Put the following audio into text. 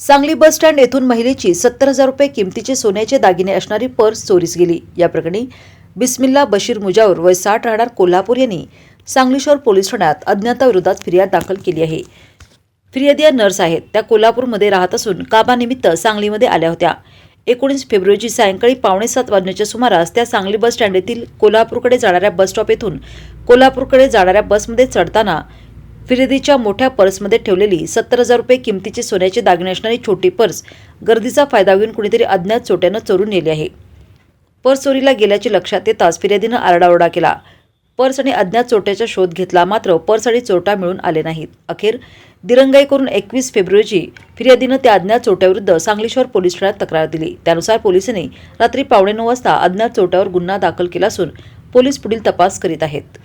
Sangli bus stand येथून महिलेची सत्तर हजार रुपये किमतीचे सोन्याचे दागिने असणारी पर्स चोरीस गेली. या प्रकरणी बिस्मिल्ला बशीर मुजावर वय साठ राहणार कोल्हापूर यांनी सांगली शहर पोलीस ठाण्यात अज्ञाताविरोधात फिर्याद दाखल केली आहे. फिर्यादी या नर्स आहेत. त्या कोल्हापूरमध्ये राहत असून कामानिमित्त सांगलीमध्ये आल्या होत्या. एकोणीस फेब्रुवारीची सायंकाळी पावणे सात वाजण्याच्या सुमारास त्या सांगली बस स्टँड येथील कोल्हापूरकडे जाणाऱ्या बस स्टॉप येथून कोल्हापूरकडे जाणाऱ्या बसमध्ये चढताना फिर्यादीच्या मोठ्या पर्समध्ये ठेवलेली सत्तर हजार रुपये किमतीची सोन्याचे दागिने असणारी छोटी पर्स गर्दीचा फायदा घेऊन कुणीतरी अज्ञात चोट्यानं चोरून नेली आहे. पर्स चोरीला गेल्याचे लक्षात येताच फिर्यादीनं आरडाओरडा केला. पर्स आणि अज्ञात चोट्याचा शोध घेतला मात्र पर्स आणि चोरटा मिळून आले नाहीत. अखेर दिरंगाई करून एकवीस फेब्रुवारीची फिर्यादीनं त्या अज्ञात चोट्याविरुद्ध सांगली शहर पोलीस ठाण्यात तक्रार दिली. त्यानुसार पोलिसांनी रात्री पावणे नऊ वाजता अज्ञात चोट्यावर गुन्हा दाखल केला असून पोलीस पुढील तपास करीत आहेत.